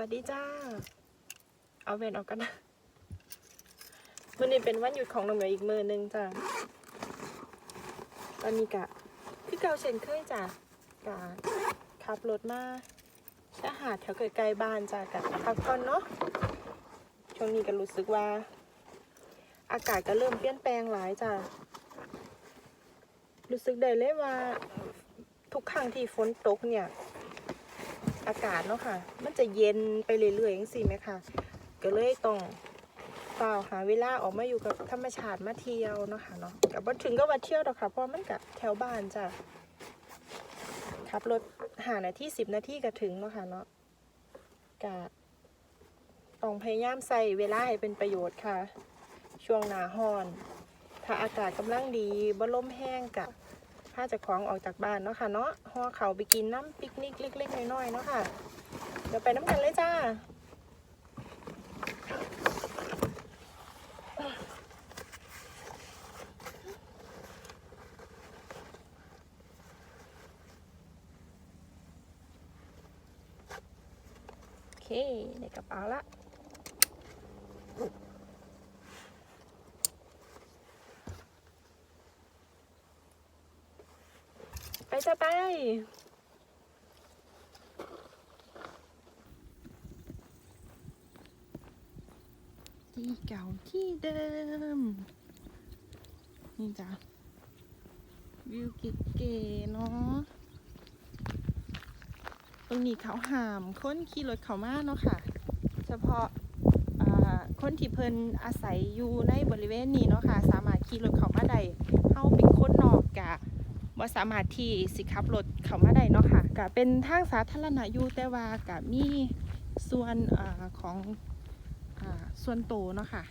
วัสดีจ้า เอาเวนออกกันนะวันนี้เป็นวันหยุดของน้องเหนืออีกมือหนึงจ้าตอนนี้กะ คือเกาเชนเคยจ้ากะขับรถมาชะหาดแถวไกลๆบ้านจ้ากะพักผ่อนเนาะ ช่วงนี้ก็รู้สึกว่า อากาศก็เริ่มเปลี่ยนแปลงหลายจ้ารู้สึกได้เลยว่า ทุกครั้งที่ฝนตกเนี่ย อากาศเนาะค่ะ มันจะเย็นไปเรื่อยๆอย่างสิไหมคะก็เลยต้องเปล่าหาเวลาออกมาอยู่กับธรรมชาติมาเที่ยวเนาะค่ะเนาะกับว่าถึงก็ว่าเที่ยวหรอกค่ะเพราะมันกับแถวบ้านจ้ะขับรถหานาที่สิบนาทีก็ถึงเนาะค่ะเนาะกะต้องพยายามใส่เวลาให้เป็นประโยชน์ค่ะ ช่วงหนาฮอน ถ้าอากาศกำลังดีบ่ลมแห้งกะ ถ้าจะคล้องออกจากบ้านเนาะค่ะเนาะห่อเขาไปกินน้ำปิกนิกเล็กๆน้อยๆเนาะค่ะ เดี๋ยวไปน้ำกันเลยจ้าโอเคในกระเป๋าละ จะไปที่เก่าที่เดิม นี่จ้ะ วิวเก๋ๆเนาะตรงนี้เขาห้ามค้นขี่รถเขามาเนาะค่ะ เฉพาะคนที่เพิ่นอาศัยอยู่ในบริเวณนี้เนาะค่ะ สามารถขี่รถเขามาได้เฮาเป็นคนน ว่าสามารถที่สิขับรถเขามาได้เนาะค่ะก็เป็นทางสาธารณะอยู่แต่ว่าก็มีส่วนอของอส่วนโตเนาะค่ะ